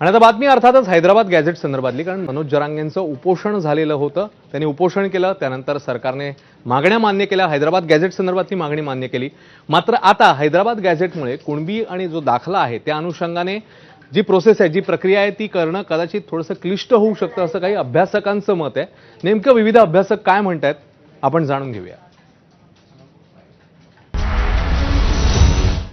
आणि आता बातमी अर्थातच हैदराबाद गॅझेट संदर्भातली कारण मनोज जरांगेंचं उपोषण झालेलं होतं. त्यांनी उपोषण केलं त्यानंतर सरकारने मागण्या मान्य केल्या हैदराबाद गॅझेट संदर्भातली मागणी मान्य केली. मात्र आता हैदराबाद गॅझेटमुळे कुणबी आणि जो दाखला आहे त्या अनुषंगाने जी प्रोसेस आहे जी प्रक्रिया आहे ती करणं कदाचित थोडंसं क्लिष्ट होऊ शकतं असं काही अभ्यासकांचं मत आहे. नेमकं विविध अभ्यासक काय म्हणतायत आपण जाणून घेऊया.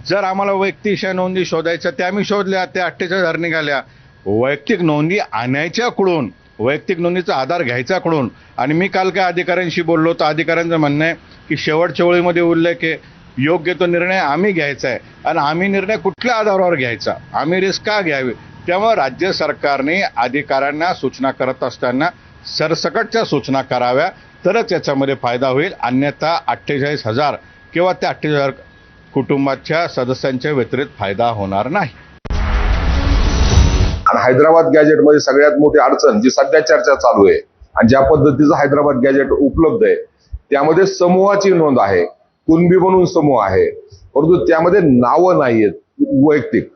जर आम्हाला वैयक्तिक नोंदी शोधायच्या त्या आम्ही शोधल्या त्या अठ्ठेचाळीस हजार निघाल्या. वैयक्तिक नोंदी आणायच्याकडून वैयक्तिक नोंदीचा आधार घ्यायचा कुठून? आणि मी काल काय अधिकाऱ्यांशी बोललो तर अधिकाऱ्यांचं म्हणणं आहे की शेवटच्या ओळीमध्ये उल्लेख आहे योग्य तो निर्णय आम्ही घ्यायचा आहे. आणि आम्ही निर्णय कुठल्या आधारावर घ्यायचा? आम्ही रिस्क का घ्यावी? त्यामुळे राज्य सरकारने अधिकाऱ्यांना सूचना करत असताना सरसकटच्या सूचना कराव्या तरच याच्यामध्ये फायदा होईल. अन्यथा अठ्ठेचाळीस हजार किंवा त्या अठ्ठेचाळीस हजार कुटुंबाच्या सदस्यांच्या व्यतिरिक्त फायदा होणार नाही. आणि हैदराबाद गॅजेटमध्ये सगळ्यात मोठी अडचण जी सध्या चर्चा चालू आहे आणि ज्या पद्धतीचं हैदराबाद गॅजेट उपलब्ध आहे त्यामध्ये समूहाची नोंद आहे. कुणबी म्हणून समूह आहे. परंतु त्यामध्ये नावं नाहीयेत वैयक्तिक.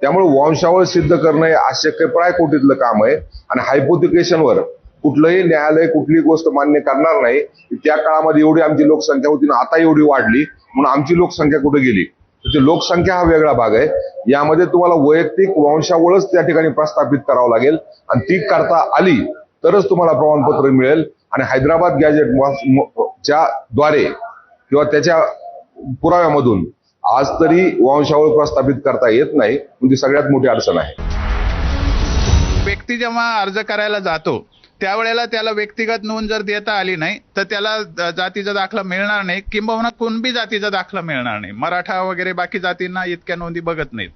त्यामुळे वंशावळ सिद्ध करणं हे अशक्यप्राय कोटीतलं काम आहे. आणि हायपोथिकेशनवर कुठलंही न्यायालय कुठलीही गोष्ट मान्य करणार नाही. त्या काळामध्ये एवढी आमची लोकसंख्या होती ना आता एवढी वाढली. म्हणून आमची लोकसंख्या कुठे गेली? तर ते लोकसंख्या हा वेगळा भाग आहे. यामध्ये तुम्हाला वैयक्तिक वंशावळच त्या ठिकाणी प्रस्थापित करावं लागेल. आणि ती करता आली तरच तुम्हाला प्रमाणपत्र मिळेल. आणि हैदराबाद गॅजेट च्या द्वारे किंवा त्याच्या पुराव्यामधून आज तरी वंशावळ प्रस्थापित करता येत नाही. म्हणजे सगळ्यात मोठी अडचण आहे. व्यक्ती जेव्हा अर्ज करायला जातो त्यावेळेला त्याला व्यक्तिगत नोंद जर देता आली नाही तर त्याला जातीचा दाखला मिळणार नाही किंबहुना कुणबी जातीचा दाखला मिळणार नाही. मराठा वगैरे बाकी जातींना इतक्या नोंदी बघत नाहीत.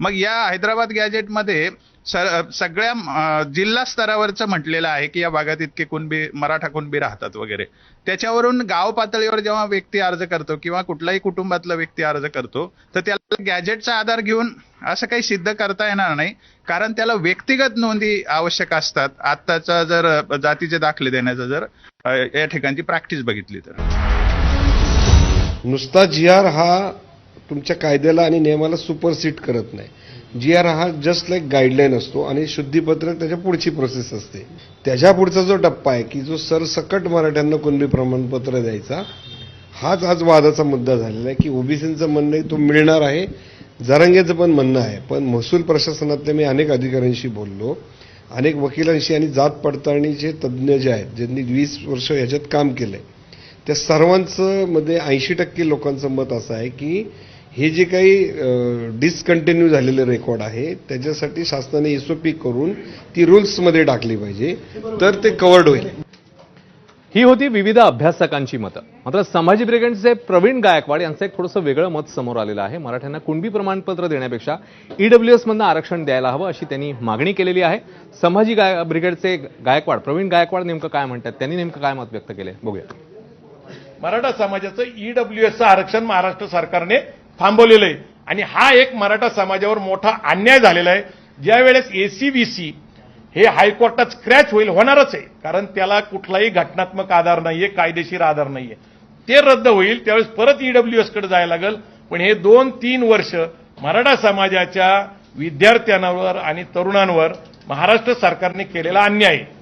मग या हैदराबाद गॅजेटमध्ये सगळ्या जिल्हा स्तरावरचं म्हटलेलं आहे की या भागात इतके कुणबी मराठा कुणबी राहतात वगैरे. त्याच्यावरून गाव पातळीवर जेव्हा व्यक्ती अर्ज करतो किंवा कुठलाही कुटुंबातला व्यक्ती अर्ज करतो तर त्याला गॅजेटचा आधार घेऊन असं काही सिद्ध करता येणार नाही. कारण त्याला व्यक्तिगत नोंदी आवश्यक असतात. आत्ताचा जर जातीचे दाखले देण्याचा जर या ठिकाणची प्रॅक्टिस बघितली तर. नुसता जी आर हा तुमच्या कायद्याला आणि नियमाला सुपरसीट करत नाही. जी आर हा जस्ट लाईक गाईडलाईन असतो आणि शुद्धीपत्रक त्याच्या पुढची प्रोसेस असते. त्याच्या पुढचा जो टप्पा आहे की जो सरसकट मराठ्यांना कुणबी प्रमाणपत्र द्यायचा हाच आज वादाचा मुद्दा झालेला आहे की ओबीसींचं म्हणणं आहे तो मिळणार आहे. जरांगेचं पण म्हणणं आहे. पण महसूल प्रशासनातले मी अनेक अधिकाऱ्यांशी बोललो. अनेक वकिलांशी आणि जात पडताळणीचे तज्ज्ञ जे आहेत ज्यांनी वीस वर्ष ह्याच्यात काम केलंय त्या सर्वांचं मध्ये ऐंशी टक्के लोकांचं मत असं आहे की हे जे काही डिसकंटिन्यू झालेलं रेकॉर्ड आहे त्याच्यासाठी शासनाने एसओपी करून ती रुल्समध्ये टाकली पाहिजे. तर ते कवर्ड होईल. ही होती विविध अभ्यासकांची मतं. मात्र संभाजी ब्रिगेडचे प्रवीण गायकवाड यांचं एक थोडंसं वेगळं मत समोर आलेलं आहे. मराठ्यांना कुणबी प्रमाणपत्र देण्यापेक्षा ईडब्ल्यूएस मधनं आरक्षण द्यायला हवं अशी त्यांनी मागणी केलेली आहे. संभाजी गाय ब्रिगेडचे गायकवाड प्रवीण गायकवाड नेमकं काय म्हणतात? त्यांनी नेमकं काय मत व्यक्त केलंय? बघूया. मराठा समाजाचं ईडब्ल्यूएसचं आरक्षण महाराष्ट्र सरकारने थांबवलेलं आहे. आणि हा एक मराठा समाजावर मोठा अन्याय झालेला आहे. ज्यावेळेस एसीबीसी हे हायकोर्टात स्क्रॅच होईल होणारच आहे. कारण त्याला कुठलाही घटनात्मक आधार नाहीये कायदेशीर आधार नाहीये. ते रद्द होईल त्यावेळेस परत ईडब्ल्यू एसकडे जायला लागेल. पण हे दोन तीन वर्ष मराठा समाजाच्या विद्यार्थ्यांवर आणि तरुणांवर महाराष्ट्र सरकारने केलेला अन्याय आहे.